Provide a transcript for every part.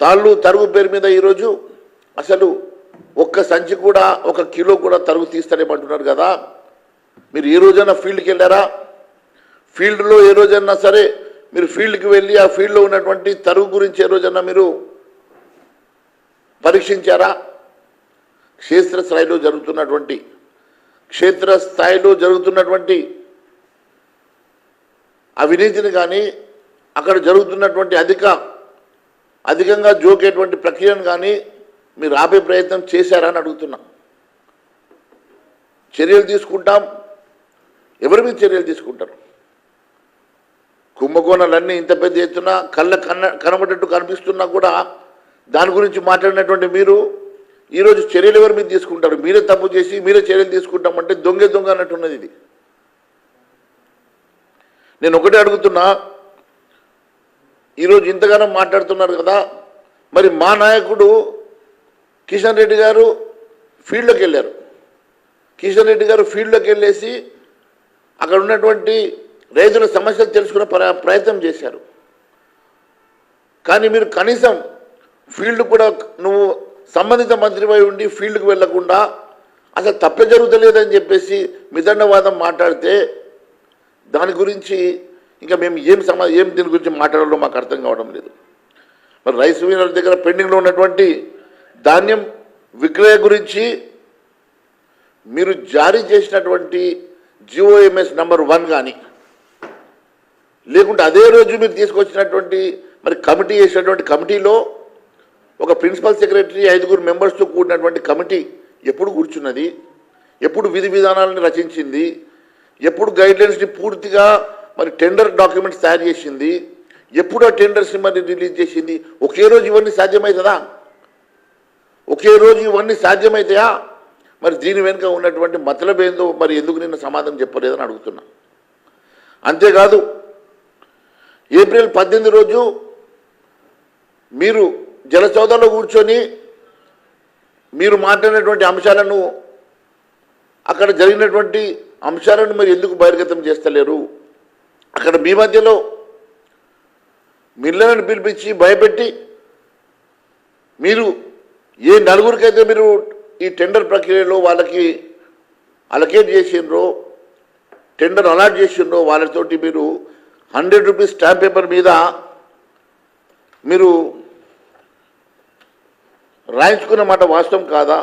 తాళ్ళు తరుగు పేరు మీద ఈరోజు అసలు ఒక్క సంచి కూడా ఒక కిలో కూడా తరుగు తీస్తారేమంటున్నారు కదా. మీరు ఏ రోజైనా ఫీల్డ్కి వెళ్ళారా? ఫీల్డ్లో ఏ రోజైనా సరే మీరు ఫీల్డ్కి వెళ్ళి ఆ ఫీల్డ్లో ఉన్నటువంటి తరుగు గురించి ఏ రోజైనా మీరు పరీక్షించారా? క్షేత్రస్థాయిలో జరుగుతున్నటువంటి క్షేత్రస్థాయిలో జరుగుతున్నటువంటి అవినీతిని కానీ అక్కడ జరుగుతున్నటువంటి అధిక అధికంగా జోకేటువంటి ప్రక్రియను కానీ మీరు ఆపే ప్రయత్నం చేశారా అని అడుగుతున్నా. చర్యలు తీసుకుంటాం. ఎవరి మీద చర్యలు తీసుకుంటారు? కుంభకోణాలన్నీ ఇంత పెద్ద ఎత్తున కళ్ళ కన్న కనబడేట్టు కనిపిస్తున్నా కూడా దాని గురించి మాట్లాడినటువంటి మీరు ఈరోజు చర్యలు ఎవరి మీద తీసుకుంటారు? మీరే తప్పు చేసి మీరే చర్యలు తీసుకుంటామంటే దొంగ దొంగ అన్నట్టున్నది ఇది. నేను ఒకటే అడుగుతున్నా ఈరోజు ఇంతగానో మాట్లాడుతున్నారు కదా. మరి మా నాయకుడు కిషన్ రెడ్డి గారు ఫీల్డ్లోకి వెళ్ళారు. కిషన్ రెడ్డి గారు ఫీల్డ్లోకి వెళ్ళేసి అక్కడ ఉన్నటువంటి రైతుల సమస్యలు తెలుసుకునే ప్రయత్నం చేశారు. కానీ మీరు కనీసం ఫీల్డ్ కూడా నువ్వు సంబంధిత మంత్రిపై ఉండి ఫీల్డ్కి వెళ్ళకుండా అసలు తప్పే జరుగుతలేదని చెప్పేసి మిదండవాదం మాట్లాడితే దాని గురించి ఇంకా మేము ఏం సమా ఏం దీని గురించి మాట్లాడాలో మాకు అర్థం కావడం లేదు. మరి రైస్ మిల్లర్ దగ్గర పెండింగ్లో ఉన్నటువంటి ధాన్యం విక్రయ గురించి మీరు జారీ చేసినటువంటి జిఓఎంఎస్ నంబర్ వన్ కానీ లేకుంటే అదే రోజు మీరు తీసుకొచ్చినటువంటి మరి కమిటీ చేసినటువంటి కమిటీలో ఒక ప్రిన్సిపల్ సెక్రటరీ ఐదుగురు మెంబర్స్తో కూడినటువంటి కమిటీ ఎప్పుడు కూర్చున్నది? ఎప్పుడు విధి విధానాలను రచించింది? ఎప్పుడు గైడ్లైన్స్ని పూర్తిగా మరి టెండర్ డాక్యుమెంట్స్ తయారు చేసింది. ఎప్పుడో ఆ టెండర్స్ని మరి రిలీజ్ చేసింది. ఒకే రోజు ఇవన్నీ సాధ్యమవుతుందా? ఒకే రోజు ఇవన్నీ సాధ్యమవుతాయా? మరి దీని వెనుక ఉన్నటువంటి మతలబేందో మరి ఎందుకు నిన్న సమాధానం చెప్పలేదని అడుగుతున్నా. అంతేకాదు ఏప్రిల్ పద్దెనిమిది రోజు మీరు జలచౌదలో కూర్చొని మీరు మాట్లాడినటువంటి అంశాలను అక్కడ జరిగినటువంటి అంశాలను మీరు ఎందుకు బహిర్గతం చేస్తలేరు? అక్కడ మీ మధ్యలో మిల్లలను పిలిపించి భయపెట్టి మీరు ఏ నలుగురికైతే మీరు ఈ టెండర్ ప్రక్రియలో వాళ్ళకి అలకేట్ చేసిండ్రో టెండర్ అలాట్ చేసిండ్రో వాళ్ళతోటి మీరు హండ్రెడ్ రూపీస్ స్టాంప్ పేపర్ మీద మీరు రాయించుకున్న మాట వాస్తవం కాదా?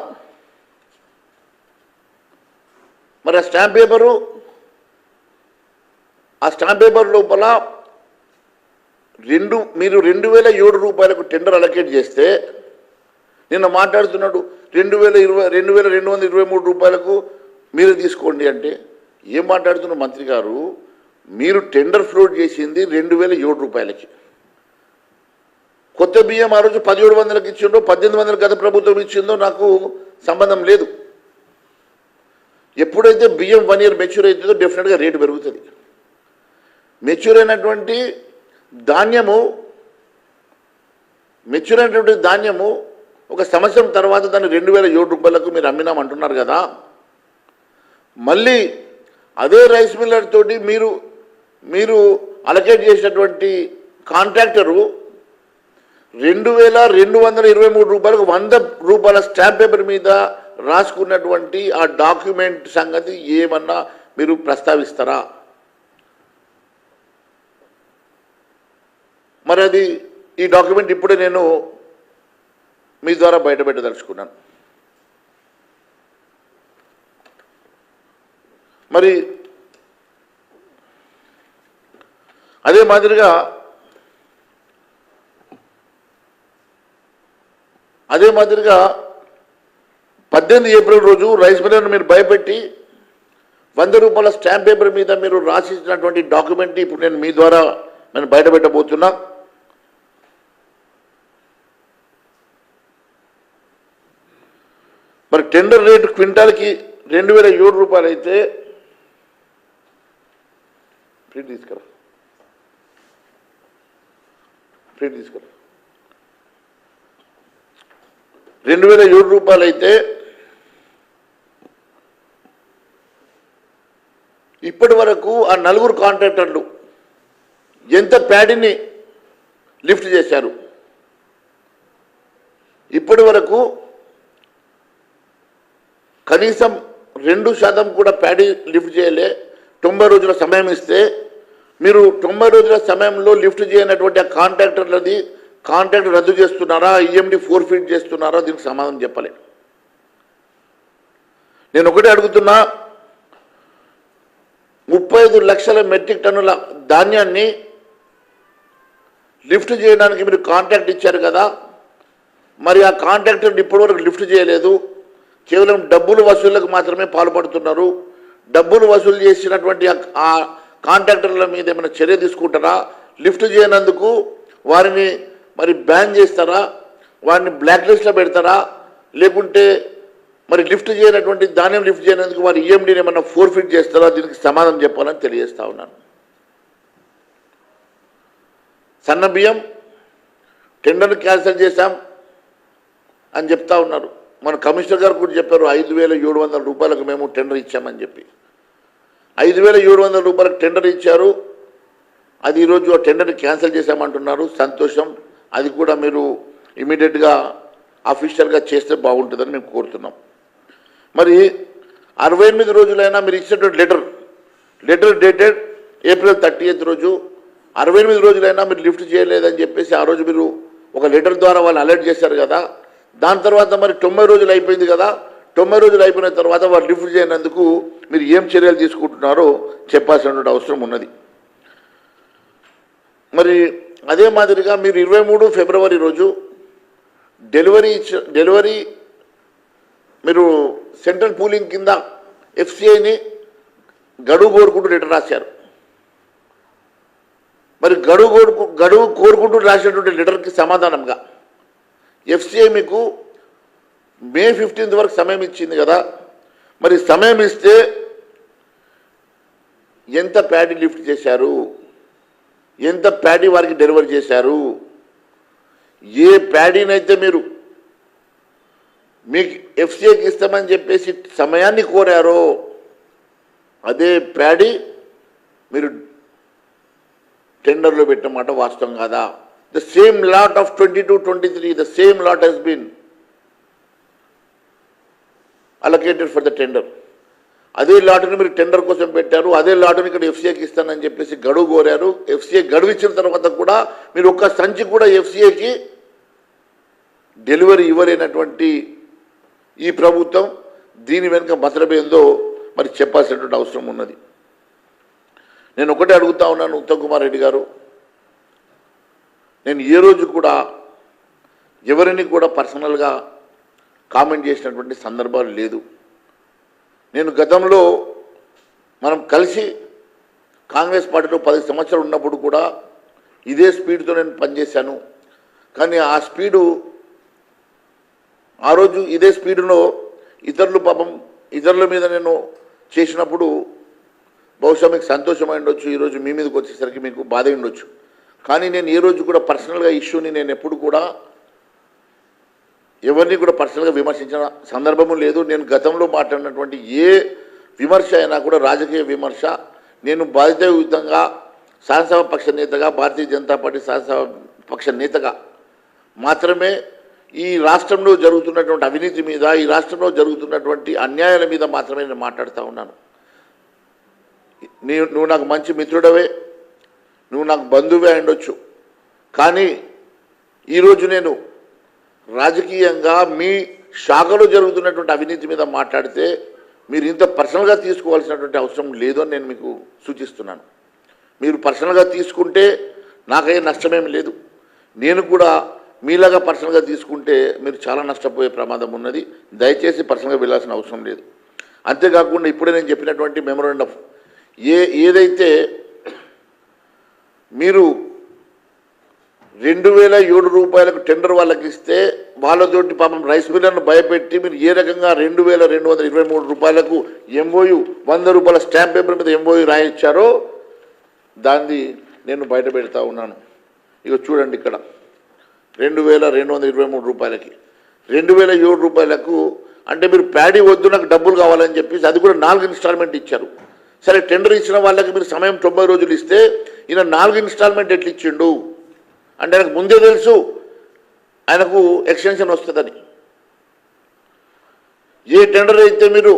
మరి ఆ స్టాంప్ పేపరు ఆ స్టాంప్ పేపర్ లోపల రెండు మీరు రెండు వేల ఏడు రూపాయలకు టెండర్ అలకేట్ చేస్తే నిన్న మాట్లాడుతున్నాడు రెండు వేల ఇరవై రెండు వేల రెండు వందల ఇరవై మూడు రూపాయలకు మీరు తీసుకోండి అంటే ఏం మాట్లాడుతున్న మంత్రి గారు మీరు టెండర్ ఫ్లోట్ చేసింది రెండు వేల ఏడు రూపాయలకి. కొత్త బియ్యం ఆ రోజు పదిహేడు వందలకు ఇచ్చిండో పద్దెనిమిది వందలకు గత ప్రభుత్వం ఇచ్చిందో నాకు సంబంధం లేదు. ఎప్పుడైతే బియ్యం వన్ ఇయర్ మెచ్యూర్ అవుతుందో డెఫినెట్గా రేటు పెరుగుతుంది. మెచ్యూర్ అయినటువంటి ధాన్యము మెచ్యూర్ అయినటువంటి ధాన్యము ఒక సంవత్సరం తర్వాత దాన్ని రెండు వేల ఏడు రూపాయలకు మీరు అమ్మినామంటున్నారు కదా. మళ్ళీ అదే రైస్ మిల్లర్ తోటి మీరు మీరు అలకేట్ చేసినటువంటి కాంట్రాక్టరు రెండు వేల రెండు వందల ఇరవై మూడు రూపాయలకు వంద రూపాయల స్టాంప్ పేపర్ మీద రాసుకున్నటువంటి ఆ డాక్యుమెంట్ సంగతి ఏమన్నా మీరు ప్రస్తావిస్తారా? మరి అది ఈ డాక్యుమెంట్ ఇప్పుడే నేను మీ ద్వారా బయటపెట్టదలుచుకున్నాను. మరి అదే మాదిరిగా అదే మాదిరిగా పద్దెనిమిది ఏప్రిల్ రోజు రైస్ మిల్లర్ను మీరు భయపెట్టి వంద రూపాయల స్టాంప్ పేపర్ మీద మీరు రాసిచ్చినటువంటి డాక్యుమెంట్ ఇప్పుడు నేను మీ ద్వారా నేను బయటపెట్టబోతున్నా. మరి టెండర్ రేటు క్వింటాల్కి రెండు వేల ఏడు రూపాయలు అయితే ప్రింట్ తీసుకురా. ప్రింట్ తీసుకురా. రెండు వేల ఏడు రూపాయలు అయితే ఇప్పటి వరకు ఆ నలుగురు కాంట్రాక్టర్లు ఎంత ప్యాడీని లిఫ్ట్ చేశారు. ఇప్పటి వరకు కనీసం రెండు శాతం కూడా ప్యాడీ లిఫ్ట్ చేయలే. తొంభై రోజుల సమయం ఇస్తే మీరు తొంభై రోజుల సమయంలో లిఫ్ట్ చేయనటువంటి ఆ కాంట్రాక్టర్లది కాంట్రాక్ట్ రద్దు చేస్తున్నారా? ఈఎండి ఫోర్ ఫీట్ చేస్తున్నారా? దీనికి సమాధానం చెప్పలే. నేను ఒకటే అడుగుతున్నా ముప్పై ఐదు లక్షల మెట్రిక్ టన్నుల ధాన్యాన్ని లిఫ్ట్ చేయడానికి మీరు కాంట్రాక్ట్ ఇచ్చారు కదా మరి ఆ కాంట్రాక్టర్ ఇప్పటివరకు లిఫ్ట్ చేయలేదు. కేవలం డబ్బులు వసూళ్ళకు మాత్రమే పాల్పడుతున్నారు. డబ్బులు వసూలు చేసినటువంటి ఆ- కాంట్రాక్టర్ల మీద ఏమైనా చర్య తీసుకుంటారా? లిఫ్ట్ చేయనందుకు వారిని మరి బ్యాన్ చేస్తారా? వారిని బ్లాక్ లిస్ట్లో పెడతారా? లేకుంటే మరి లిఫ్ట్ చేయనటువంటి ధాన్యం లిఫ్ట్ చేయనందుకు వారి ఈఎండీని ఏమైనా ఫోర్ ఫిట్ చేస్తారా? దీనికి సమాధానం చెప్పాలని తెలియజేస్తా ఉన్నాను. సన్న బియ్యం టెండర్ను క్యాన్సిల్ చేశాం అని చెప్తా ఉన్నారు. మన కమిషనర్ గారు కూడా చెప్పారు ఐదు వేల ఏడు వందల రూపాయలకు మేము టెండర్ ఇచ్చామని చెప్పి. ఐదు వేల ఏడు వందల రూపాయలకు టెండర్ ఇచ్చారు. అది ఈరోజు ఆ టెండర్ని క్యాన్సిల్ చేశామంటున్నారు. సంతోషం. అది కూడా మీరు ఇమీడియట్గా అఫీషియల్గా చేస్తే బాగుంటుందని మేము కోరుతున్నాం. మరి అరవై ఎనిమిది రోజులైనా మీరు ఇచ్చినటువంటి letter letter dated April thirty eighth రోజు అరవై ఎనిమిది రోజులైనా మీరు లిఫ్ట్ చేయలేదని చెప్పేసి ఆ రోజు మీరు ఒక లెటర్ ద్వారా వాళ్ళు అలర్ట్ చేశారు కదా దాని తర్వాత మరి తొంభై రోజులు అయిపోయింది కదా తొంభై రోజులు అయిపోయిన తర్వాత వారు లిఫ్ట్ చేయనందుకు మీరు ఏం చర్యలు తీసుకుంటున్నారో చెప్పాల్సినటువంటి అవసరం ఉన్నది. మరి అదే మాదిరిగా మీరు ఇరవై మూడు ఫిబ్రవరి రోజు డెలివరీ డెలివరీ మీరు సెంట్రల్ పూలింగ్ కింద ఎఫ్సిఐని గడువు కోరుకుంటూ లెటర్ రాశారు. మరి గడువు కోరుకు గడువు కోరుకుంటూ రాసినటువంటి లెటర్కి సమాధానంగా ఎఫ్సిఐ మీకు మే ఫిఫ్టీన్త్ వరకు సమయం ఇచ్చింది కదా. మరి సమయం ఇస్తే ఎంత ప్యాడీ లిఫ్ట్ చేశారు? ఎంత ప్యాడీ వారికి డెలివరీ చేశారు? ఏ ప్యాడీనైతే మీరు మీకు ఎఫ్సిఐకి ఇస్తామని చెప్పేసి సమయాన్ని కోరారో అదే ప్యాడీ మీరు టెండర్లో పెట్టమాట వాస్తవం కాదా? The same lot of twenty two twenty three the same lot allocated for the tender అదే లాటుని మీరు టెండర్ కోసం పెట్టారు అదే లాటుని ఇక్కడ ఎఫ్సీఏకి ఇస్తానని చెప్పేసి గడువు కోరారు. ఎఫ్సీఏ గడువు ఇచ్చిన తర్వాత కూడా మీరు ఒక్క సంచి కూడా ఎఫ్సీఏకి డెలివరీ ఇవ్వలేనటువంటి ఈ ప్రభుత్వం దీని వెనుక మతలబేందో మరి చెప్పాల్సినటువంటి అవసరం ఉన్నది. నేను ఒకటే అడుగుతా ఉన్నాను ఉత్తమ్ కుమార్ రెడ్డి గారు. నేను ఏ రోజు కూడా ఎవరిని కూడా పర్సనల్గా కామెంట్ చేసినటువంటి సందర్భాలు లేదు. నేను గతంలో మనం కలిసి కాంగ్రెస్ పార్టీలో పది సంవత్సరాలు ఉన్నప్పుడు కూడా ఇదే స్పీడ్తో నేను పనిచేశాను. కానీ ఆ స్పీడు ఆ రోజు ఇదే స్పీడులో ఇతరులు పాపం ఇతరుల మీద నేను చేసినప్పుడు బహుశా మీకు సంతోషమై ఉండొచ్చు ఈరోజు మీ మీదకి వచ్చేసరికి మీకు బాధ ఉండొచ్చు. కానీ నేను ఏ రోజు కూడా పర్సనల్గా ఇష్యూని నేను ఎప్పుడు కూడా ఎవరిని కూడా పర్సనల్గా విమర్శించిన సందర్భము లేదు. నేను గతంలో మాట్లాడినటువంటి ఏ విమర్శ అయినా కూడా రాజకీయ విమర్శ నేను బాధ్యతాయుతంగా శాసనసభ పక్ష నేతగా భారతీయ జనతా పార్టీ శాసనసభ పక్ష నేతగా మాత్రమే ఈ రాష్ట్రంలో జరుగుతున్నటువంటి అవినీతి మీద ఈ రాష్ట్రంలో జరుగుతున్నటువంటి అన్యాయాల మీద మాత్రమే నేను మాట్లాడుతూ ఉన్నాను. నీ నువ్వు నాకు మంచి మిత్రుడవే. నువ్వు నాకు బంధువే అయిండొచ్చు కానీ ఈరోజు నేను రాజకీయంగా మీ శాఖలో జరుగుతున్నటువంటి అవినీతి మీద మాట్లాడితే మీరు ఇంత పర్సనల్గా తీసుకోవాల్సినటువంటి అవసరం లేదు అని నేను మీకు సూచిస్తున్నాను. మీరు పర్సనల్గా తీసుకుంటే నాకే నష్టమేం లేదు. నేను కూడా మీలాగా పర్సనల్గా తీసుకుంటే మీరు చాలా నష్టపోయే ప్రమాదం ఉన్నది. దయచేసి పర్సనల్గా వెళ్ళాల్సిన అవసరం లేదు. అంతేకాకుండా ఇప్పుడే నేను చెప్పినటువంటి మెమోరాండం ఏ ఏదైతే మీరు రెండు వేల ఏడు రూపాయలకు టెండర్ వాళ్ళకి ఇస్తే వాళ్ళతోటి పాపం రైస్ మిల్లర్ను భయపెట్టి మీరు ఏ రకంగా రెండు వేల రెండు వందల ఇరవై మూడు రూపాయలకు ఎంఓయు వంద రూపాయల స్టాంప్ పేపర్ మీద ఎంఓయు రాయించారో దాన్ని నేను బయట పెడతా ఉన్నాను. ఇక చూడండి ఇక్కడ. రెండు వేల రెండు వందల ఇరవై మూడు రూపాయలకి. రెండు వేల ఏడు రూపాయలకు అంటే మీరు ప్యాడీ వద్దు నాకు డబ్బులు కావాలని చెప్పేసి అది కూడా నాలుగు ఇన్స్టాల్మెంట్ ఇచ్చారు. సరే టెండర్ ఇచ్చిన వాళ్ళకి మీరు సమయం తొంభై రోజులు ఇస్తే ఈయన నాలుగు ఇన్స్టాల్మెంట్ ఎట్లా ఇచ్చిండు? అంటే ఆయనకు ముందే తెలుసు ఆయనకు ఎక్స్టెన్షన్ వస్తుందని. ఏ టెండర్ అయితే మీరు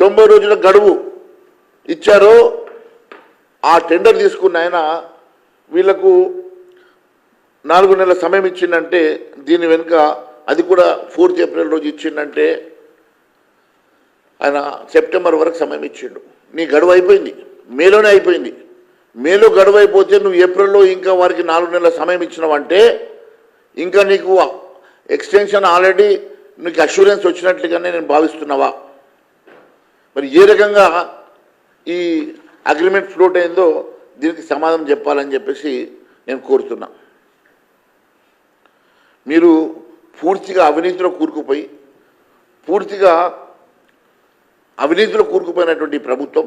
తొంభై రోజుల గడువు ఇచ్చారో ఆ టెండర్ తీసుకున్న ఆయన వీళ్ళకు నాలుగు నెలల సమయం ఇచ్చిందంటే దీని వెనుక అది కూడా ఫోర్త్ ఏప్రిల్ రోజు ఇచ్చిందంటే ఆయన సెప్టెంబర్ వరకు సమయం ఇచ్చిండు. నీ గడువు అయిపోయింది. మేలోనే అయిపోయింది. మేలో గడువైపోతే నువ్వు ఏప్రిల్లో ఇంకా వారికి నాలుగు నెలల సమయం ఇచ్చినావంటే ఇంకా నీకు ఎక్స్టెన్షన్ ఆల్రెడీ నీకు అష్యూరెన్స్ వచ్చినట్లుగానే నేను భావిస్తున్నావా? మరి ఏ రకంగా ఈ అగ్రిమెంట్ ఫ్లోట్ అయిందో దీనికి సమాధానం చెప్పాలని చెప్పేసి నేను కోరుతున్నా. మీరు పూర్తిగా అవినీతిలో కూరుకుపోయి పూర్తిగా అవినీతిలో కూరుకుపోయినటువంటి ప్రభుత్వం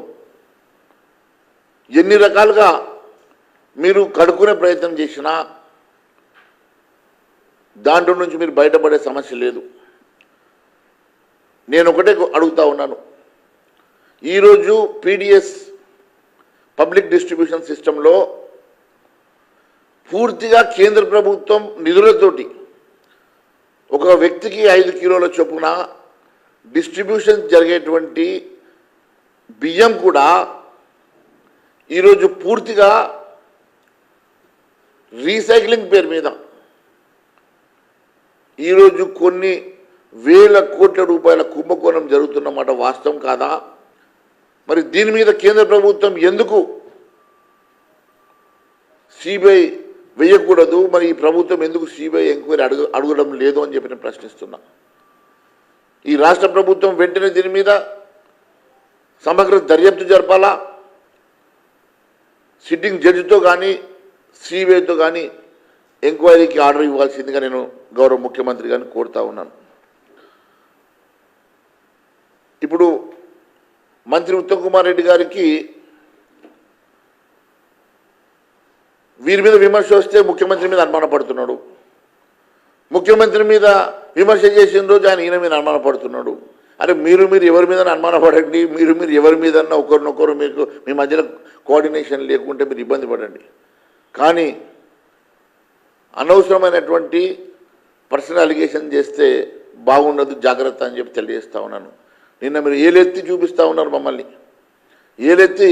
ఎన్ని రకాలుగా మీరు కడుక్కునే ప్రయత్నం చేసినా దాంట్లో నుంచి మీరు బయటపడే సమస్య లేదు. నేను ఒకటే అడుగుతా ఉన్నాను. ఈరోజు పీడిఎస్ పబ్లిక్ డిస్ట్రిబ్యూషన్ సిస్టంలో పూర్తిగా కేంద్ర ప్రభుత్వం నిధులతోటి ఒక వ్యక్తికి ఐదు కిలోల చొప్పున డిస్ట్రిబ్యూషన్ జరిగేటువంటి బియ్యం కూడా ఈరోజు పూర్తిగా రీసైక్లింగ్ పేరు మీద. ఈరోజు కొన్ని వేల కోట్ల రూపాయల కుంభకోణం జరుగుతున్నమాట వాస్తవం కాదా? మరి దీని మీద కేంద్ర ప్రభుత్వం ఎందుకు సిబిఐ వేయకూడదు? మరి ఈ ప్రభుత్వం ఎందుకు సిబిఐ ఎంక్వైరీ అడుగు అడగడం లేదు అని చెప్పి నేను ప్రశ్నిస్తున్నా. ఈ రాష్ట్ర ప్రభుత్వం వెంటనే దీని మీద సమగ్ర దర్యాప్తు జరపాలా? సిట్టింగ్ జడ్జితో కానీ సిబిఐతో కానీ ఎంక్వైరీకి ఆర్డర్ ఇవ్వాల్సిందిగా నేను గౌరవ ముఖ్యమంత్రి గారిని కోరుతా ఉన్నాను. ఇప్పుడు మంత్రి ఉత్తమ్ కుమార్ రెడ్డి గారికి వీరి మీద విమర్శ వస్తే ముఖ్యమంత్రి మీద అనుమానపడుతున్నాడు. ముఖ్యమంత్రి మీద విమర్శ చేసిన రోజు ఆయన ఈయన మీద అనుమానపడుతున్నాడు. అరే మీరు మీరు ఎవరి మీద అనుమానపడండి మీరు మీరు ఎవరి మీద ఒకరినొకరు మీకు మీ మధ్యలో కోఆర్డినేషన్ లేకుంటే మీరు ఇబ్బంది పడండి. కానీ అనవసరమైనటువంటి పర్సనల్ అలిగేషన్ చేస్తే బాగుండదు జాగ్రత్త అని చెప్పి తెలియజేస్తా ఉన్నాను. నిన్న మీరు ఏలెత్తి చూపిస్తా ఉన్నారు మమ్మల్ని. ఏలెత్తి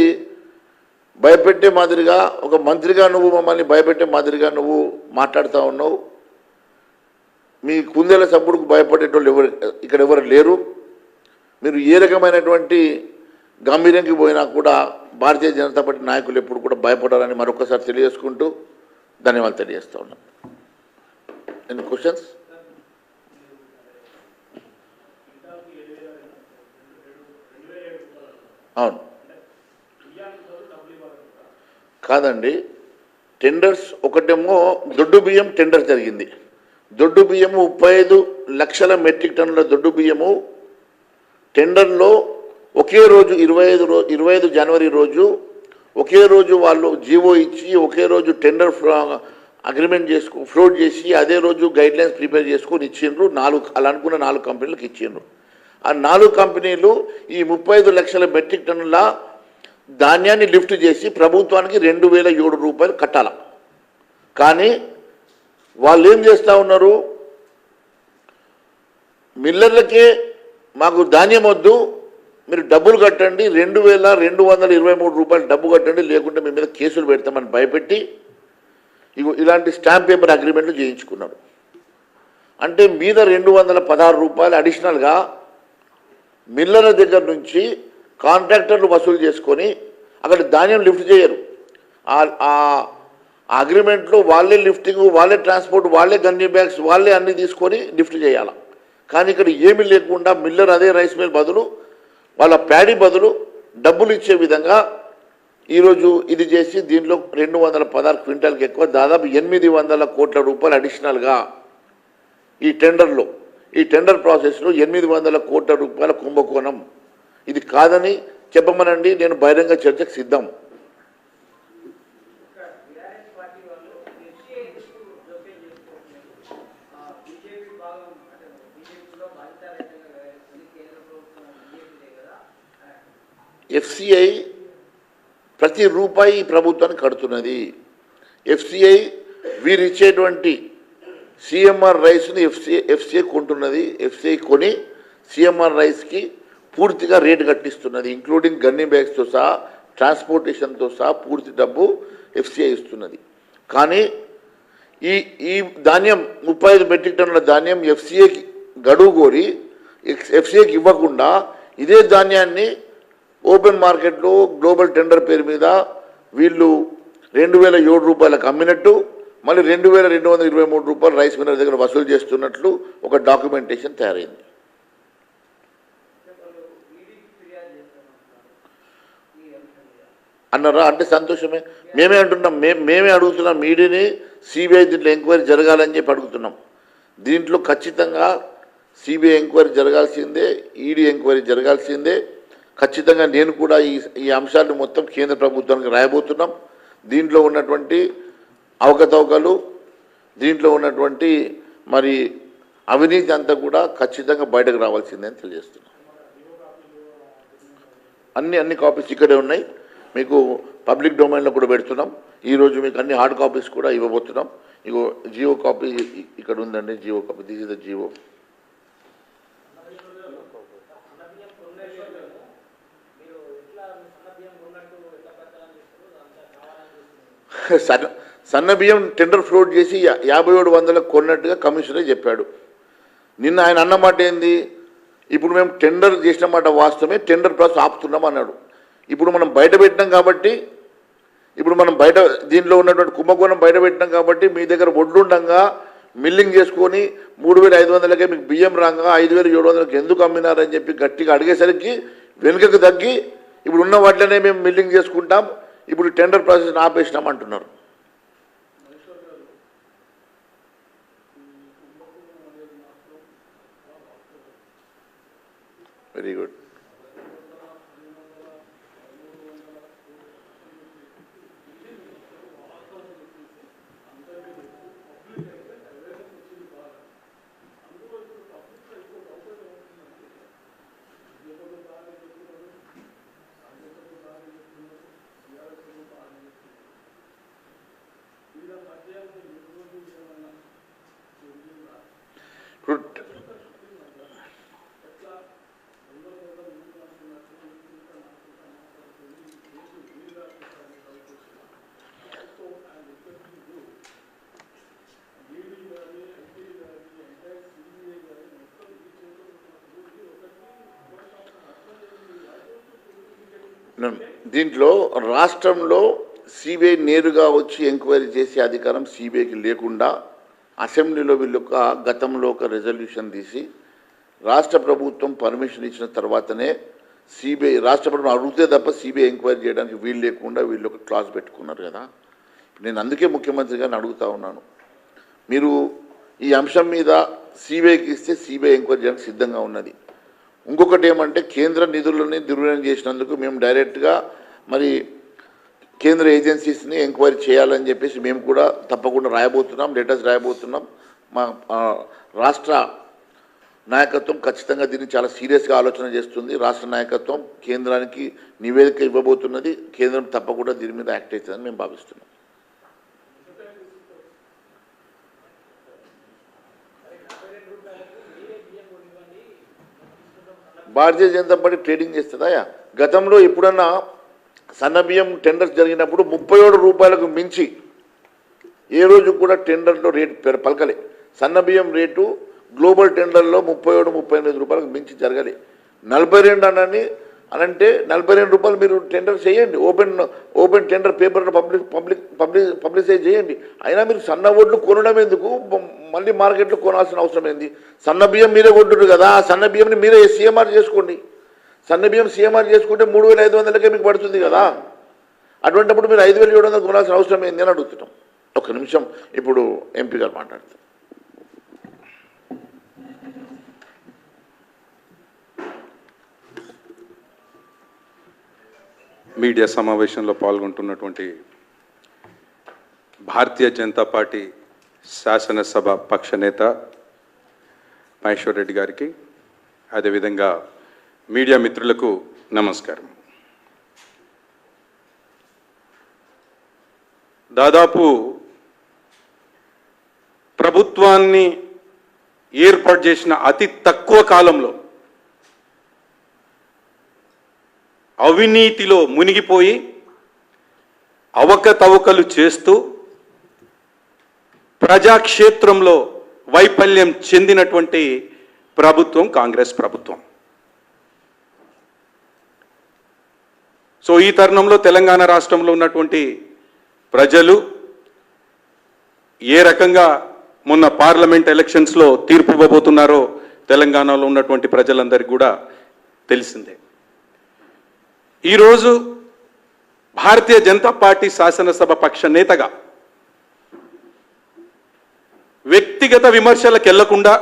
భయపెట్టే మాదిరిగా ఒక మంత్రిగా నువ్వు మమ్మల్ని భయపెట్టే మాదిరిగా నువ్వు మాట్లాడుతూ ఉన్నావు. మీ కుందేల సభ్యుడికి భయపడేటోళ్ళు ఎవరు ఇక్కడ ఎవరు లేరు. మీరు ఏ రకమైనటువంటి గంభీరంకి పోయినా కూడా భారతీయ జనతా పార్టీ నాయకులు ఎప్పుడు కూడా భయపడాలని మరొకసారి తెలియజేసుకుంటూ ధన్యవాదాలు తెలియజేస్తూ ఉన్నాం. ఎన్ని క్వశ్చన్స్ అవును. కాదండి టెండర్స్ ఒకటేమో దొడ్డు బియ్యం టెండర్ జరిగింది. దొడ్డు బియ్యము ముప్పై ఐదు లక్షల మెట్రిక్ టన్నుల దొడ్డు బియ్యము టెండర్లో ఒకే రోజు ఇరవై ఐదు రో ఇరవై ఐదు జనవరి రోజు ఒకే రోజు వాళ్ళు జీవో ఇచ్చి ఒకే రోజు టెండర్ అగ్రిమెంట్ చేసుకు ఫ్లోట్ చేసి అదే రోజు గైడ్ లైన్స్ ప్రిపేర్ చేసుకొని ఇచ్చిండ్రు. నాలుగు అలా అనుకున్న నాలుగు కంపెనీలకు ఇచ్చిండ్రు. ఆ నాలుగు కంపెనీలు ఈ ముప్పై ఐదు లక్షల మెట్రిక్ టన్నుల ధాన్యాన్ని లిఫ్ట్ చేసి ప్రభుత్వానికి రెండు వేల ఏడు రూపాయలు కట్టాల. కానీ వాళ్ళు ఏం చేస్తూ ఉన్నారు? మిల్లర్లకే మాకు ధాన్యం వద్దు మీరు డబ్బులు కట్టండి రెండు వేల రెండు వందల ఇరవై మూడు రూపాయలు డబ్బు కట్టండి లేకుంటే మీ మీద కేసులు పెడతామని భయపెట్టి ఇగో ఇలాంటి స్టాంప్ పేపర్ అగ్రిమెంట్లు చేయించుకున్నాడు అంటే మీద రెండు వందల పదహారు రూపాయలు అడిషనల్గా మిల్లర్ల దగ్గర నుంచి కాంట్రాక్టర్లు వసూలు చేసుకొని అక్కడ ధాన్యం లిఫ్ట్ చేయరు. ఆ- అగ్రిమెంట్లో వాళ్ళే లిఫ్టింగ్ వాళ్ళే ట్రాన్స్పోర్ట్ వాళ్ళే గన్ని బ్యాగ్స్ వాళ్ళే అన్ని తీసుకొని లిఫ్ట్ చేయాలి. కానీ ఇక్కడ ఏమీ లేకుండా మిల్లర్ అదే రైస్ మిల్ బదులు వాళ్ళ ప్యాడీ బదులు డబ్బులు ఇచ్చే విధంగా ఈరోజు ఇది చేసి దీనిలో రెండు వందల పదహారు క్వింటాల్కి ఎక్కువ దాదాపు ఎనిమిది వందల కోట్ల రూపాయలు అడిషనల్గా ఈ టెండర్లో ఈ టెండర్ ప్రాసెస్లో ఎనిమిది వందల కోట్ల రూపాయల కుంభకోణం. ఇది కాదని చెప్పమనండి నేను బహిరంగ చర్చకు సిద్ధం టీఆర్ఎస్ పార్టీ వాళ్ళు ఎస్సీఐ జోక్యం చేసుకోవట్లేదు బీజేపీ భాగం అంటే బీజేపీలో బాధితారహితంగా వ్యవహరిస్తుంది కేంద్ర ప్రభుత్వం బీజేపీదే కదా ఎఫ్సిఐ ప్రతి రూపాయి ఈ ప్రభుత్వానికి కడుతున్నది. ఎఫ్సిఐ వీరు ఇచ్చేటువంటి సిఎంఆర్ రైస్ని ఎఫ్సిఏ ఎఫ్సిఐ కొంటున్నది. ఎఫ్సిఐ కొని సిఎంఆర్ రైస్కి పూర్తిగా రేటు కట్టిస్తున్నది. ఇంక్లూడింగ్ గన్నీ బ్యాగ్స్తో సహా ట్రాన్స్పోర్టేషన్తో సహా పూర్తి డబ్బు ఎఫ్సిఐ ఇస్తున్నది. కానీ ఈ ఈ ధాన్యం ముప్పై ఐదు మెట్రిక్ టన్నుల ధాన్యం ఎఫ్సిఏకి గడువు కోరి ఎఫ్సిఐకి ఇవ్వకుండా ఇదే ధాన్యాన్ని ఓపెన్ మార్కెట్లో గ్లోబల్ టెండర్ పేరు మీద వీళ్ళు రెండు వేల ఏడు రూపాయలకు అమ్మినట్టు మళ్ళీ రెండు వేల రెండు వందల ఇరవై మూడు రూపాయలు రైస్ మిల్లర్ దగ్గర వసూలు చేస్తున్నట్లు ఒక డాక్యుమెంటేషన్ తయారైంది. అన్నారా? అంటే సంతోషమే. మేమే అంటున్నాం మేము మేమే అడుగుతున్నాం మీడియాని సిబిఐ దీంట్లో ఎంక్వైరీ జరగాలని చెప్పి అడుగుతున్నాం. దీంట్లో ఖచ్చితంగా సిబిఐ ఎంక్వైరీ జరగాల్సిందే ఈడీ ఎంక్వైరీ జరగాల్సిందే. ఖచ్చితంగా నేను కూడా ఈ ఈ అంశాలను మొత్తం కేంద్ర ప్రభుత్వానికి రాయబోతున్నాం. దీంట్లో ఉన్నటువంటి అవకతవకలు దీంట్లో ఉన్నటువంటి మరి అవినీతి అంతా కూడా ఖచ్చితంగా బయటకు రావాల్సిందే అని తెలియజేస్తున్నాం. అన్ని అన్ని కాపీస్ ఇక్కడే ఉన్నాయి. మీకు పబ్లిక్ డొమైన్లో కూడా పెడుతున్నాం. ఈరోజు మీకు అన్ని హార్డ్ కాపీస్ కూడా ఇవ్వబోతున్నాం. ఇగో జియో కాపీ ఇక్కడ ఉందండి GO copy this is the GO మీరు ఎట్లా సన్నబియ్యం ఉన్నట్టు ఎట్లా ప్రచారం చేస్తారు అంతా కావాలని చేస్తున్నారు సన్న సన్న బియ్యం టెండర్ ఫ్లోట్ చేసి యాభై ఏడు వందలకు కొన్నట్టుగా కమిషనర్ చెప్పాడు. నిన్న ఆయన అన్నమాట ఏంది? ఇప్పుడు మేము టెండర్ చేసిన మాట వాస్తవమే టెండర్ ప్రాసెస్ ఆపుతున్నాం అన్నాడు. ఇప్పుడు మనం బయట పెట్టినాం కాబట్టి ఇప్పుడు మనం బయట దీనిలో ఉన్నటువంటి కుంభకోణం బయట పెట్టినాం కాబట్టి మీ దగ్గర ఒడ్లు ఉండంగా మిల్లింగ్ చేసుకొని మూడు వేల ఐదు వందలకే మీకు బియ్యం రాగా ఐదు వేల ఏడు వందలకి ఎందుకు అమ్మినారని చెప్పి గట్టిగా అడిగేసరికి వెనుకకు తగ్గి ఇప్పుడు ఉన్న వాటిలోనే మేము మిల్లింగ్ చేసుకుంటాం. ఇప్పుడు టెండర్ ప్రాసెస్ ఆపేసినాం అంటున్నారు. వెరీ గుడ్ ఇప్పుడు నన్ను- దీంట్లో రాష్ట్రంలో సిబిఐ నేరుగా వచ్చి ఎంక్వైరీ చేసే అధికారం సిబిఐకి లేకుండా అసెంబ్లీలో వీళ్ళొక గతంలో ఒక రెజల్యూషన్ తీసి రాష్ట్ర ప్రభుత్వం పర్మిషన్ ఇచ్చిన తర్వాతనే సిబిఐ రాష్ట్ర ప్రభుత్వం అడిగితే తప్ప సిబిఐ ఎంక్వైరీ చేయడానికి వీలు లేకుండా వీళ్ళు ఒక క్లాస్ పెట్టుకున్నారు కదా. నేను అందుకే ముఖ్యమంత్రి గారిని అడుగుతా ఉన్నాను. మీరు ఈ అంశం మీద సిబిఐకి ఇస్తే సిబిఐ ఎంక్వైరీ చేయడానికి సిద్ధంగా ఉన్నది. ఇంకొకటి ఏమంటే కేంద్ర నిధులని దుర్వినియోగం చేసినందుకు మేము డైరెక్ట్గా మరి కేంద్ర ఏజెన్సీస్ని ఎంక్వైరీ చేయాలని చెప్పేసి మేము కూడా తప్పకుండా రాయబోతున్నాం లెటర్స్ రాయబోతున్నాం. మా రాష్ట్ర నాయకత్వం ఖచ్చితంగా దీన్ని చాలా సీరియస్గా ఆలోచన చేస్తుంది. రాష్ట్ర నాయకత్వం కేంద్రానికి నివేదిక ఇవ్వబోతున్నది. కేంద్రం తప్పకుండా దీని మీద యాక్ట్ అవుతుందని మేము భావిస్తున్నాం. భారతీయ జనతా పార్టీ ట్రేడింగ్ చేస్తుందా? గతంలో ఎప్పుడన్నా సన్న బియ్యం టెండర్స్ జరిగినప్పుడు ముప్పై ఏడు రూపాయలకు మించి ఏ రోజు కూడా టెండర్లో రేటు పలకలే. సన్న బియ్యం రేటు గ్లోబల్ టెండర్లో ముప్పై ఏడు ముప్పై ఎనిమిది రూపాయలకు మించి జరగలే. నలభై రెండు అనని అనంటే నలభై రెండు రూపాయలు మీరు టెండర్ చేయండి. Open open tender paper public public public publicise చేయండి. అయినా మీరు సన్న ఓట్లు కొనడం ఎందుకు? మళ్ళీ మార్కెట్లో కొనాల్సిన అవసరం ఏంది? సన్న బియ్యం మీరే కొంటున్నారు కదా ఆ సన్న బియ్యంని మీరే సీఎంఆర్ చేసుకోండి. సన్న బియ్యం సీఎంఆర్ చేసుకుంటే మూడు వేల ఐదు వందలకే మీకు పడుతుంది కదా. అటువంటిప్పుడు మీరు ఐదు వేలు ఏడు వందలు కొనాల్సిన అవసరం ఏంది? అని అడుగుతున్నాం. ఒక నిమిషం ఇప్పుడు ఎంపీ గారు మాట్లాడతారు మీడియా సమావేశంలో పాల్గొంటున్నటువంటి భారతీయ జనతా పార్టీ శాసనసభ పక్ష నేత మహేశ్వర్ రెడ్డి గారికి అదేవిధంగా మీడియా మిత్రులకు నమస్కారం. దాదాపు ప్రభుత్వాన్ని ఏర్పాటు చేసిన అతి తక్కువ కాలంలో అవినీతిలో మునిగిపోయి అవకతవకలు చేస్తూ ప్రజాక్షేత్రంలో వైఫల్యం చెందినటువంటి ప్రభుత్వం కాంగ్రెస్ ప్రభుత్వం. సో ఈ తరుణంలో తెలంగాణ రాష్ట్రంలో ఉన్నటువంటి ప్రజలు ఏ రకంగా మొన్న పార్లమెంట్ ఎలక్షన్స్లో తీర్పు ఇవ్వబోతున్నారో తెలంగాణలో ఉన్నటువంటి ప్రజలందరికీ కూడా తెలిసిందే. ఈరోజు భారతీయ జనతా పార్టీ శాసనసభ పక్ష నేతగా వ్యక్తిగత విమర్శలకు వెళ్ళకుండా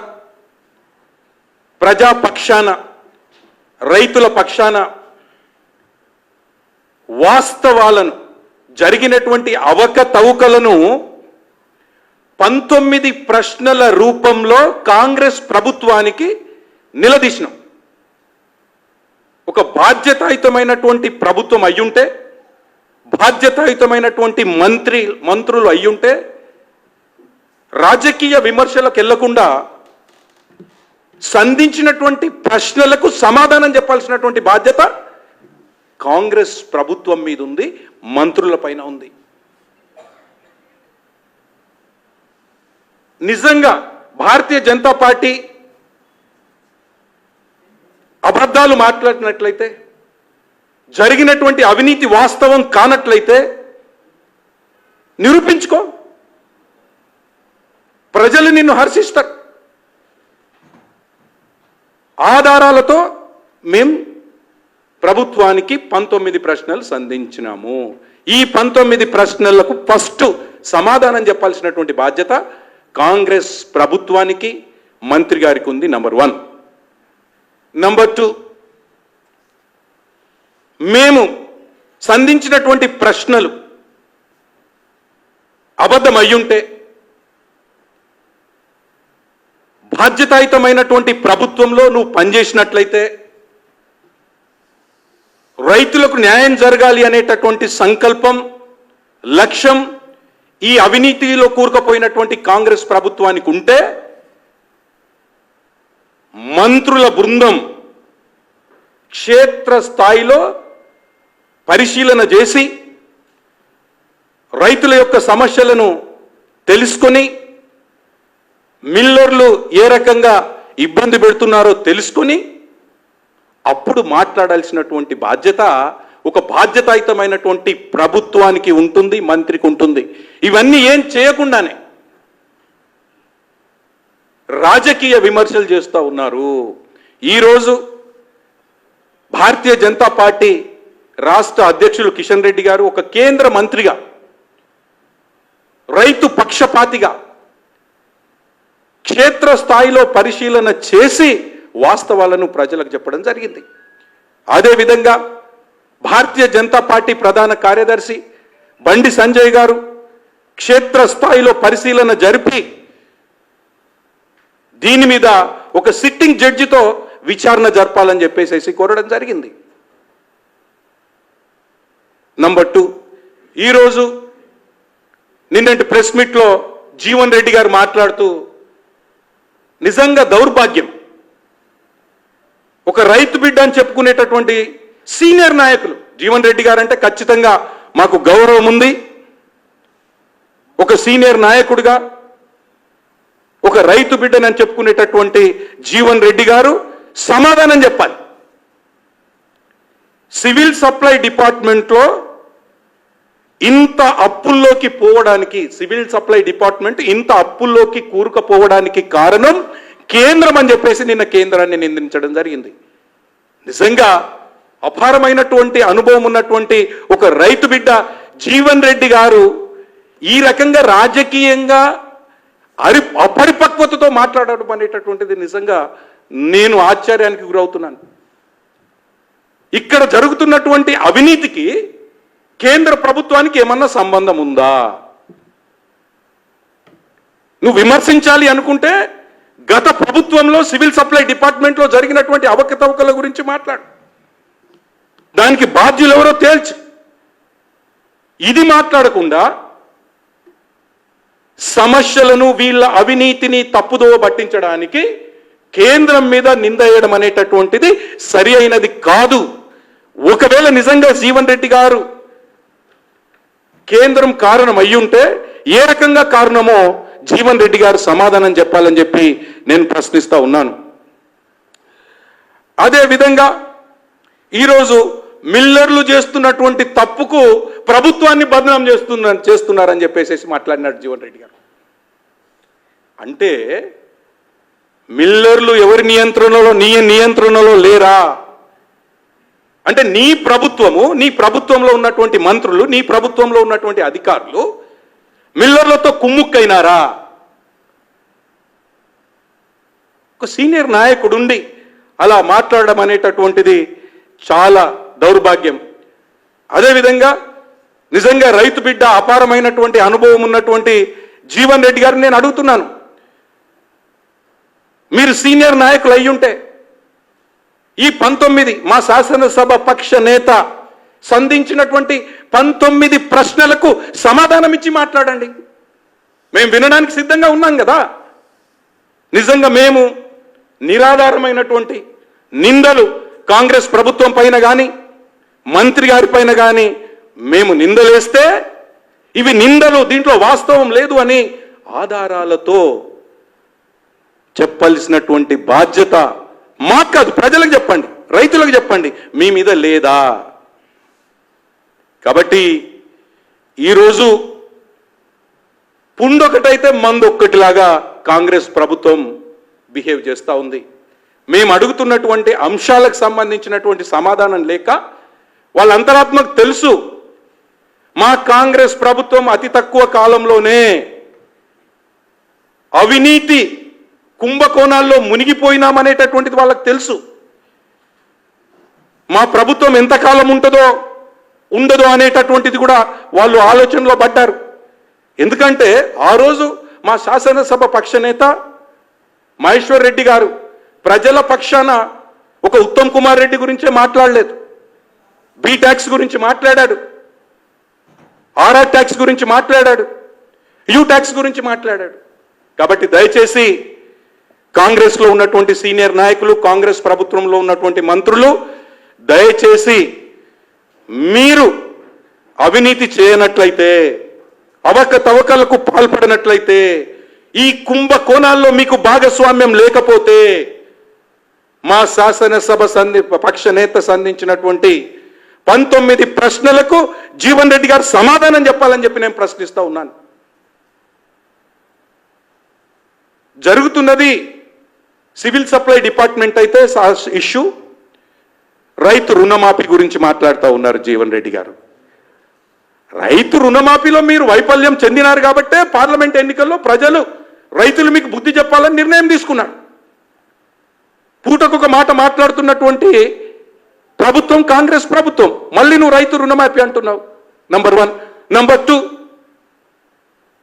ప్రజాపక్షాన రైతుల పక్షాన వాస్తవాలను జరిగినటువంటి అవకతవకలను పంతొమ్మిది ప్రశ్నల రూపంలో కాంగ్రెస్ ప్రభుత్వానికి నిలదీసినాం. ఒక బాధ్యతాయుతమైనటువంటి ప్రభుత్వం అయ్యుంటే బాధ్యతాయుతమైనటువంటి మంత్రి మంత్రులు అయ్యుంటే రాజకీయ విమర్శలకు వెళ్ళకుండా సంధించినటువంటి ప్రశ్నలకు సమాధానం చెప్పాల్సినటువంటి బాధ్యత కాంగ్రెస్ ప్రభుత్వం మీద ఉంది మంత్రుల పైన ఉంది. నిజంగా భారతీయ జనతా పార్టీ అబద్ధాలు మాట్లాడినట్లయితే జరిగినటువంటి అవినీతి వాస్తవం కానట్లయితే నిరూపించుకో. ప్రజలు నిన్ను హర్షిస్తారు. ఆధారాలతో మేం ప్రభుత్వానికి పంతొమ్మిది ప్రశ్నలు సంధించినాము. ఈ పంతొమ్మిది ప్రశ్నలకు ఫస్ట్ సమాధానం చెప్పాల్సినటువంటి బాధ్యత కాంగ్రెస్ ప్రభుత్వానికి మంత్రి గారికి ఉంది నంబర్ వన్. నంబర్ టూ మేము సంధించినటువంటి ప్రశ్నలు అబద్ధం అయ్యుంటే బాధ్యతాయుతమైనటువంటి ప్రభుత్వంలో నువ్వు పనిచేసినట్లయితే రైతులకు న్యాయం జరగాలి అనేటటువంటి సంకల్పం లక్ష్యం ఈ అవినీతిలో కూరుకుపోయినటువంటి కాంగ్రెస్ ప్రభుత్వానికి ఉంటే మంత్రుల బృందం క్షేత్ర స్థాయిలో పరిశీలన చేసి రైతుల యొక్క సమస్యలను తెలుసుకొని మిల్లర్లు ఏ రకంగా ఇబ్బంది పెడుతున్నారో తెలుసుకొని అప్పుడు మాట్లాడాల్సినటువంటి బాధ్యత ఒక బాధ్యతాయుతమైనటువంటి ప్రభుత్వానికి ఉంటుంది మంత్రికి ఉంటుంది. ఇవన్నీ ఏం చేయకుండానే రాజకీయ విమర్శలు చేస్తూ ఉన్నారు. ఈరోజు భారతీయ జనతా పార్టీ రాష్ట్ర అధ్యక్షులు కిషన్ రెడ్డి గారు ఒక కేంద్ర మంత్రిగా రైతు పక్షపాతిగా క్షేత్ర స్థాయిలో పరిశీలన చేసి వాస్తవాలను ప్రజలకు చెప్పడం జరిగింది. అదేవిధంగా భారతీయ జనతా పార్టీ ప్రధాన కార్యదర్శి బండి సంజయ్ గారు క్షేత్ర స్థాయిలో పరిశీలన జరిపి దీని మీద ఒక సిట్టింగ్ జడ్జితో విచారణ జరపాలని చెప్పేసి కోరడం జరిగింది. నంబర్ టూ ఈరోజు నిన్నటి ప్రెస్ మీట్లో జీవన్ రెడ్డి గారు మాట్లాడుతూ నిజంగా దౌర్భాగ్యం. ఒక రైతు బిడ్డ అని చెప్పుకునేటటువంటి సీనియర్ నాయకులు జీవన్ రెడ్డి గారు అంటే ఖచ్చితంగా మాకు గౌరవం ఉంది. ఒక సీనియర్ నాయకుడిగా ఒక రైతు బిడ్డనని చెప్పుకునేటటువంటి జీవన్ రెడ్డి గారు సమాధానం చెప్పాలి. సివిల్ సప్లై డిపార్ట్మెంట్లో ఇంత అప్పుల్లోకి పోవడానికి సివిల్ సప్లై డిపార్ట్మెంట్ ఇంత అప్పుల్లోకి కూరుకుపోవడానికి కారణం కేంద్రం అని చెప్పేసి నిన్న కేంద్రాన్ని నిందించడం జరిగింది. నిజంగా అపారమైనటువంటి అనుభవం ఉన్నటువంటి ఒక రైతు బిడ్డ జీవన్ రెడ్డి గారు ఈ రకంగా రాజకీయంగా అరి అపరిపక్వతతో మాట్లాడడం అనేటటువంటిది నిజంగా నేను ఆశ్చర్యానికి గురవుతున్నాను. ఇక్కడ జరుగుతున్నటువంటి అవినీతికి కేంద్ర ప్రభుత్వానికి ఏమన్నా సంబంధం ఉందా? నువ్వు విమర్శించాలి అనుకుంటే గత ప్రభుత్వంలో సివిల్ సప్లై డిపార్ట్మెంట్లో జరిగినటువంటి అవకతవకల గురించి మాట్లాడు. దానికి బాధ్యులు ఎవరో తేల్చు. ఇది మాట్లాడకుండా సమస్యలను వీళ్ళ అవినీతిని తప్పుదోవ పట్టించడానికి కేంద్రం మీద నింద వేయడం అనేటటువంటిది సరి అయినది కాదు. ఒకవేళ నిజంగా జీవన్ రెడ్డి గారు కేంద్రం కారణం అయ్యుంటే ఏ రకంగా కారణమో జీవన్ రెడ్డి గారు సమాధానం చెప్పాలని చెప్పి నేను ప్రశ్నిస్తా ఉన్నాను. అదే విధంగా ఈరోజు మిల్లర్లు చేస్తున్నటువంటి తప్పుకు ప్రభుత్వాన్ని బదనాం చేస్తున్న చేస్తున్నారని చెప్పేసి మాట్లాడినాడు జీవన్ రెడ్డి గారు. అంటే మిల్లర్లు ఎవరి నియంత్రణలో నీ నియంత్రణలో లేరా? అంటే నీ ప్రభుత్వము నీ ప్రభుత్వంలో ఉన్నటువంటి మంత్రులు నీ ప్రభుత్వంలో ఉన్నటువంటి అధికారులు మిల్లర్లతో కుమ్ముక్కైనారా? ఒక సీనియర్ నాయకుడుండి అలా మాట్లాడడం అనేటటువంటిది చాలా దౌర్భాగ్యం. అదేవిధంగా నిజంగా రైతు బిడ్డ అపారమైనటువంటి అనుభవం ఉన్నటువంటి జీవన్ రెడ్డి గారిని నేను అడుగుతున్నాను. మీరు సీనియర్ నాయకులు అయ్యుంటే ఈ పంతొమ్మిది మా శాసనసభ పక్ష నేత సంధించినటువంటి పంతొమ్మిది ప్రశ్నలకు సమాధానం ఇచ్చి మాట్లాడండి. మేము వినడానికి సిద్ధంగా ఉన్నాం కదా. నిజంగా మేము నిరాధారమైనటువంటి నిందలు కాంగ్రెస్ ప్రభుత్వం పైన కానీ మంత్రి గారి పైన కానీ మేము నిందలేస్తే ఇవి నిందలు దీంట్లో వాస్తవం లేదు అని ఆధారాలతో చెప్పాల్సినటువంటి బాధ్యత మాకు కాదు ప్రజలకు చెప్పండి రైతులకు చెప్పండి మీ మీద లేదా? కాబట్టి ఈరోజు పుండొకటైతే మందు ఒక్కటిలాగా కాంగ్రెస్ ప్రభుత్వం బిహేవ్ చేస్తూ ఉంది. మేము అడుగుతున్నటువంటి అంశాలకు సంబంధించినటువంటి సమాధానం లేక వాళ్ళ అంతరాత్మకు తెలుసు మా కాంగ్రెస్ ప్రభుత్వం అతి తక్కువ కాలంలోనే అవినీతి కుంభకోణాల్లో మునిగిపోయినామనేటటువంటిది వాళ్ళకి తెలుసు. మా ప్రభుత్వం ఎంతకాలం ఉంటుందో ఉండదో అనేటటువంటిది కూడా వాళ్ళు ఆలోచనలో పడ్డారు. ఎందుకంటే ఆ రోజు మా శాసనసభ పక్షనేత మహేశ్వర్ రెడ్డి గారు ప్రజల పక్షాన ఒక ఉత్తమ్ కుమార్ రెడ్డి గురించే మాట్లాడలేదు. బీటాక్స్ గురించి మాట్లాడాడు ఆర్ఆర్ ట్యాక్స్ గురించి మాట్లాడాడు. యూ ట్యాక్స్ గురించి మాట్లాడాడు. కాబట్టి దయచేసి కాంగ్రెస్లో ఉన్నటువంటి సీనియర్ నాయకులు కాంగ్రెస్ ప్రభుత్వంలో ఉన్నటువంటి మంత్రులు దయచేసి మీరు అవినీతి చేయనట్లయితే అవకతవకలకు పాల్పడినట్లయితే ఈ కుంభకోణాల్లో మీకు భాగస్వామ్యం లేకపోతే మా శాసనసభ సంధి పక్ష నేత సంధించినటువంటి పంతొమ్మిది ప్రశ్నలకు జీవన్ రెడ్డి గారు సమాధానం చెప్పాలని చెప్పి నేను ప్రశ్నిస్తూ ఉన్నాను. జరుగుతున్నది సివిల్ సప్లై డిపార్ట్మెంట్ అయితే ఇష్యూ. రైతు రుణమాఫీ గురించి మాట్లాడుతూ ఉన్నారు జీవన్ రెడ్డి గారు. రైతు రుణమాఫీలో మీరు వైఫల్యం చెందినారు కాబట్టే పార్లమెంట్ ఎన్నికల్లో ప్రజలు రైతులు మీకు బుద్ధి చెప్పాలని నిర్ణయం తీసుకున్నారు. పూటకొక మాట మాట్లాడుతున్నటువంటి ప్రభుత్వం కాంగ్రెస్ ప్రభుత్వం. మళ్ళీ నువ్వు రైతు రుణమాఫీ అంటున్నావు. నంబర్ వన్ నంబర్ టూ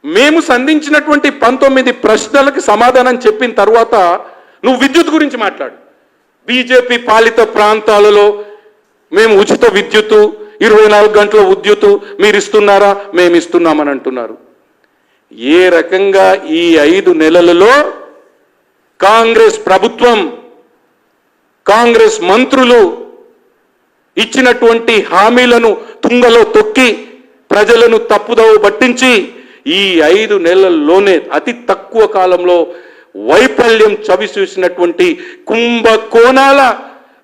మేము సంధించినటువంటి పంతొమ్మిది ప్రశ్నలకు సమాధానం చెప్పిన తర్వాత నువ్వు విద్యుత్ గురించి మాట్లాడు. బీజేపీ పాలిత ప్రాంతాలలో మేము ఉచిత విద్యుత్తు ఇరవై నాలుగు గంటల విద్యుత్తు మీరు ఇస్తున్నారా మేము ఇస్తున్నామని అంటున్నారు. ఏ రకంగా ఈ ఐదు నెలలలో కాంగ్రెస్ ప్రభుత్వం కాంగ్రెస్ మంత్రులు ఇచ్చినటువంటి హామీలను తుంగలో తొక్కి ప్రజలను తప్పుదోవ పట్టించి ఈ ఐదు నెలల్లోనే అతి తక్కువ కాలంలో వైఫల్యం చవి చూసినటువంటి కుంభకోణాల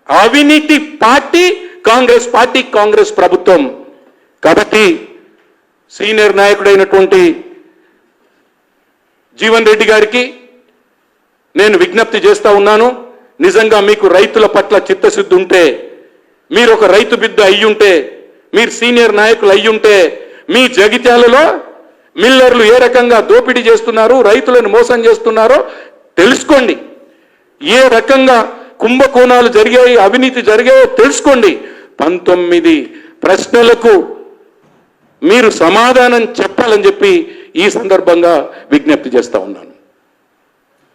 అవినీతి పార్టీ కాంగ్రెస్ పార్టీ కాంగ్రెస్ ప్రభుత్వం. కాబట్టి సీనియర్ నాయకుడైనటువంటి జీవన్ రెడ్డి గారికి నేను విజ్ఞప్తి చేస్తా ఉన్నాను. నిజంగా మీకు రైతుల పట్ల చిత్తశుద్ధి ఉంటే మీరు ఒక రైతు బిడ్డ అయ్యుంటే మీరు సీనియర్ నాయకులు అయ్యుంటే మీ జగిత్యాలలో మిల్లర్లు ఏ రకంగా దోపిడీ చేస్తున్నారు రైతులను మోసం చేస్తున్నారో తెలుసుకోండి. ఏ రకంగా కుంభకోణాలు జరిగాయి అవినీతి జరిగాయో తెలుసుకోండి. పంతొమ్మిది ప్రశ్నలకు మీరు సమాధానం చెప్పాలని చెప్పి ఈ సందర్భంగా విజ్ఞప్తి చేస్తూ ఉన్నాను.